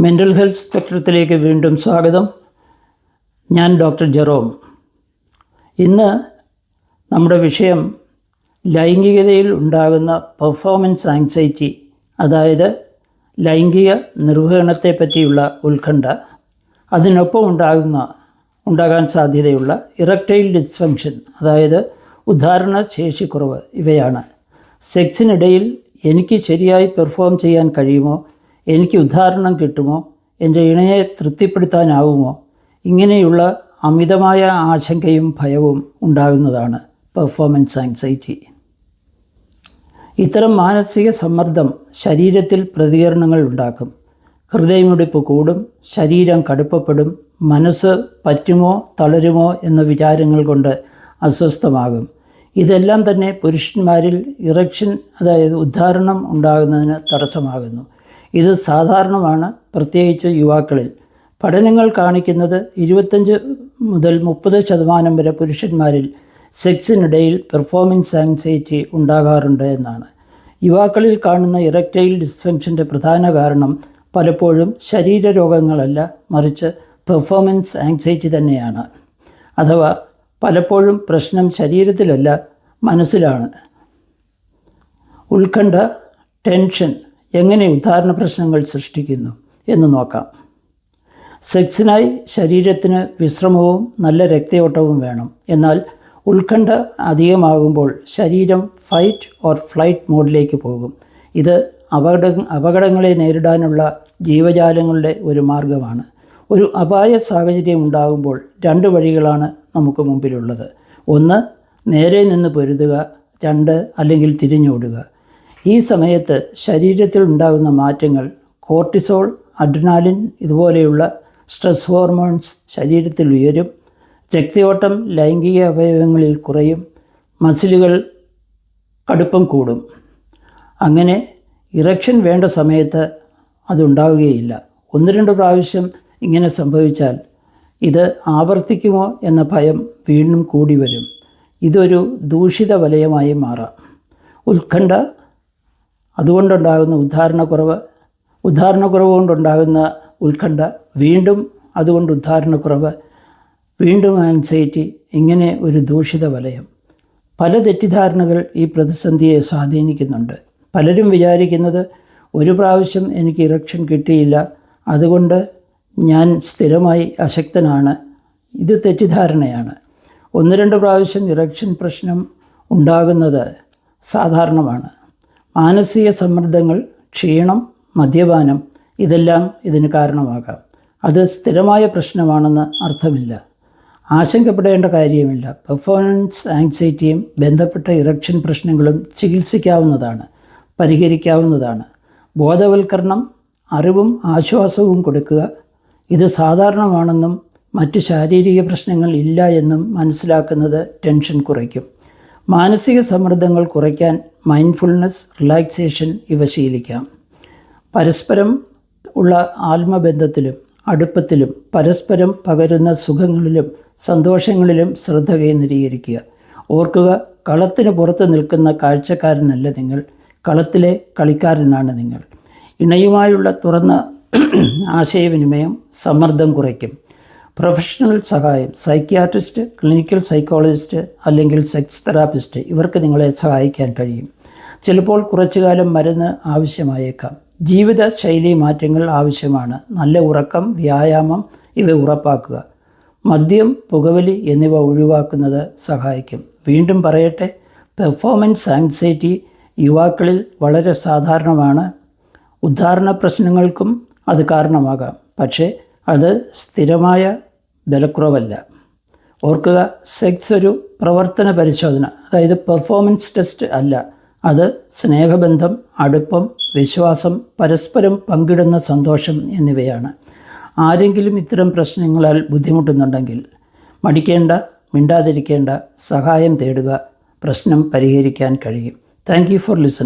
Mental health സ്പെക്ട്രത്തിലേക്ക് വീണ്ടും സ്വാഗതം. ഞാൻ ഡോക്ടർ ജെറോം. ഇന്ന് നമ്മുടെ വിഷയം ലൈംഗികതയിൽ ഉണ്ടാകുന്ന പെർഫോമൻസ് ആങ്സൈറ്റി അതായത് ലൈംഗിക നിർവഹണത്തെ പറ്റിയുള്ള ഉത്കണ്ഠ അതിനൊപ്പം ഉണ്ടാകുന്ന ഉണ്ടാകാൻ സാധ്യതയുള്ള ഇറക്ടൈൽ ഡിസ്ഫങ്ഷൻ അതായത് ഉദ്ധാരണ ശേഷിക്കുറവ് ഇവയാണ്. സെക്സിനിടയിൽ എനിക്ക് ശരിയായി പെർഫോം ചെയ്യാൻ കഴിയുമോ എനിക്ക് ഉദ്ധാരണം കിട്ടുമോ? എന്റെ ഇണയെ തൃപ്തിപ്പെടുത്താനാവുമോ? ഇങ്ങനെയുള്ള അമിതമായ ആശങ്കയും ഭയവും ഉണ്ടാകുന്നതാണ് പെർഫോമൻസ് ആങ്സൈറ്റി ഇത്തരം മാനസിക സമ്മർദ്ദം ശരീരത്തിൽ പ്രതികരണങ്ങൾ ഉണ്ടാക്കും. ഹൃദയമിടിപ്പ് കൂടും ശരീരം കടുപ്പപ്പെടും മനസ്സ് പറ്റുമോ തളരുമോ എന്ന വിചാരങ്ങൾ കൊണ്ട് അസ്വസ്ഥമാകും. ഇതെല്ലാം തന്നെ പുരുഷന്മാരിൽ ഇറക്ഷൻ അതായത് ഉദ്ധാരണം ഉണ്ടാകുന്നതിന് തടസ്സമാകുന്നു. ഇത് സാധാരണമാണ് പ്രത്യേകിച്ച് യുവാക്കളിൽ. പഠനങ്ങൾ കാണിക്കുന്നത് ഇരുപത്തഞ്ച് മുതൽ മുപ്പത് ശതമാനം വരെ പുരുഷന്മാരിൽ സെക്സിനിടയിൽ പെർഫോമൻസ് ആങ്സൈറ്റി ഉണ്ടാകാറുണ്ട് എന്നാണ്. യുവാക്കളിൽ കാണുന്ന ഇറക്റ്റൈൽ ഡിസ്ഫങ്ഷന്റെ പ്രധാന കാരണം പലപ്പോഴും ശരീരരോഗങ്ങളല്ല മറിച്ച് പെർഫോമൻസ് ആങ്സൈറ്റി തന്നെയാണ്. അഥവാ പലപ്പോഴും പ്രശ്നം ശരീരത്തിലല്ല മനസ്സിലാണ്. ഉത്കണ്ഠ ടെൻഷൻ എങ്ങനെ ഉദാഹരണ പ്രശ്നങ്ങൾ സൃഷ്ടിക്കുന്നു എന്ന് നോക്കാം. സെക്സിനായി ശരീരത്തിന് വിശ്രമവും നല്ല രക്തയോട്ടവും വേണം. എന്നാൽ ഉത്കണ്ഠ അധികമാകുമ്പോൾ ശരീരം ഫൈറ്റ് ഓർ ഫ്ലൈറ്റ് മോഡിലേക്ക് പോകും. ഇത് അപകട അപകടങ്ങളെ നേരിടാനുള്ള ജീവജാലങ്ങളുടെ ഒരു മാർഗമാണ്. ഒരു അപായ സാഹചര്യം ഉണ്ടാകുമ്പോൾ രണ്ട് വഴികളാണ് നമുക്ക് മുമ്പിലുള്ളത്. ഒന്ന് നേരെ നിന്ന് പൊരുതുക. രണ്ട് അല്ലെങ്കിൽ തിരിഞ്ഞോടുക. ഈ സമയത്ത് ശരീരത്തിൽ ഉണ്ടാകുന്ന മാറ്റങ്ങൾ കോർട്ടിസോൾ അഡ്രിനാലിൻ ഇതുപോലെയുള്ള സ്ട്രെസ് ഹോർമോൺസ് ശരീരത്തിൽ ഉയരും രക്തയോട്ടം ലൈംഗിക അവയവങ്ങളിൽ കുറയും മസിലുകൾ കടുപ്പം കൂടും. അങ്ങനെ ഇറക്ഷൻ വേണ്ട സമയത്ത് അതുണ്ടാവുകയില്ല ഒന്ന് രണ്ട് പ്രാവശ്യം ഇങ്ങനെ സംഭവിച്ചാൽ ഇത് ആവർത്തിക്കുമോ എന്ന ഭയം വീണ്ടും കൂടി വരും. ഇതൊരു ദൂഷിത വലയമായി മാറാം. ഉത്കണ്ഠ അതുകൊണ്ടുണ്ടാകുന്ന ഉദ്ധാരണക്കുറവ് ഉദ്ധാരണക്കുറവ് കൊണ്ടുണ്ടാകുന്ന ഉത്കണ്ഠ വീണ്ടും അതുകൊണ്ട് ഉദ്ധാരണക്കുറവ് വീണ്ടും ആങ്സൈറ്റി ഇങ്ങനെ ഒരു ദൂഷിത വലയം. പല തെറ്റിദ്ധാരണകൾ ഈ പ്രതിസന്ധിയെ സ്വാധീനിക്കുന്നുണ്ട്. പലരും വിചാരിക്കുന്നത് ഒരു പ്രാവശ്യം എനിക്ക് ഇറക്ഷൻ കിട്ടിയില്ല അതുകൊണ്ട് ഞാൻ സ്ഥിരമായി അശക്തനാണ്. ഇത് തെറ്റിദ്ധാരണയാണ്. ഒന്ന് രണ്ട് പ്രാവശ്യം ഇറക്ഷൻ പ്രശ്നം ഉണ്ടാകുന്നത് സാധാരണമാണ്. മാനസിക സമ്മർദ്ദങ്ങൾ ക്ഷീണം മദ്യപാനം ഇതെല്ലാം ഇതിന് കാരണമാകാം. അത് സ്ഥിരമായ പ്രശ്നമാണെന്ന് അർത്ഥമില്ല. ആശങ്കപ്പെടേണ്ട കാര്യമില്ല. പെർഫോമൻസ് ആങ്സൈറ്റിയും ബന്ധപ്പെട്ട ഇറക്ഷൻ പ്രശ്നങ്ങളും ചികിത്സിക്കാവുന്നതാണ് പരിഹരിക്കാവുന്നതാണ്. ബോധവൽക്കരണം അറിവും ആശ്വാസവും കൊടുക്കുക ഇത് സാധാരണമാണെന്നും മറ്റ് ശാരീരിക പ്രശ്നങ്ങൾ ഇല്ല എന്നും മനസ്സിലാക്കുന്നത് ടെൻഷൻ കുറയ്ക്കും. മാനസിക സമ്മർദ്ദങ്ങൾ കുറയ്ക്കാൻ മൈൻഡ്ഫുൾനെസ് റിലാക്സേഷൻ ഇവ ശീലിക്കാം. പരസ്പരം ഉള്ള ആത്മബന്ധത്തിലും അടുപ്പത്തിലും പരസ്പരം പകരുന്ന സുഖങ്ങളിലും സന്തോഷങ്ങളിലും ശ്രദ്ധ കേന്ദ്രീകരിക്കുക. ഓർക്കുക കളത്തിന് പുറത്ത് നിൽക്കുന്ന കാഴ്ചക്കാരനല്ല നിങ്ങൾ കളത്തിലെ കളിക്കാരനാണ് നിങ്ങൾ. ഇണയുമായുള്ള തുറന്ന ആശയവിനിമയം സമ്മർദ്ദം കുറയ്ക്കും. പ്രൊഫഷണൽ സഹായം സൈക്യാട്രിസ്റ്റ് ക്ലിനിക്കൽ സൈക്കോളജിസ്റ്റ് അല്ലെങ്കിൽ സെക്സ് തെറാപ്പിസ്റ്റ് ഇവർക്ക് നിങ്ങളെ സഹായിക്കാൻ കഴിയും. ചിലപ്പോൾ കുറച്ചു കാലം മരുന്ന് ആവശ്യമായേക്കാം. ജീവിത ശൈലി മാറ്റങ്ങൾ ആവശ്യമാണ്. നല്ല ഉറക്കം വ്യായാമം ഇവ ഉറപ്പാക്കുക. മദ്യം പുകവലി എന്നിവ ഒഴിവാക്കുന്നത് സഹായിക്കും. വീണ്ടും പറയട്ടെ പെർഫോമൻസ് ആൻസൈറ്റി യുവാക്കളിൽ വളരെ സാധാരണമാണ്. ഉദ്ധാരണ പ്രശ്നങ്ങൾക്കും അത് കാരണമാകാം. പക്ഷേ അത് സ്ഥിരമായ ബലക്കുറവല്ല. ഓർക്കുക സെക്സ് ഒരു പ്രവർത്തന പരിശോധന അതായത് പെർഫോമൻസ് ടെസ്റ്റ് അല്ല. അത് സ്നേഹബന്ധം അടുപ്പം വിശ്വാസം പരസ്പരം പങ്കിടുന്ന സന്തോഷം എന്നിവയാണ്. ആരെങ്കിലും ഇത്തരം പ്രശ്നങ്ങളാൽ ബുദ്ധിമുട്ടുന്നുണ്ടെങ്കിൽ മടിക്കേണ്ട മിണ്ടാതിരിക്കേണ്ട സഹായം തേടുക പ്രശ്നം പരിഹരിക്കാൻ കഴിയും. Thank for listening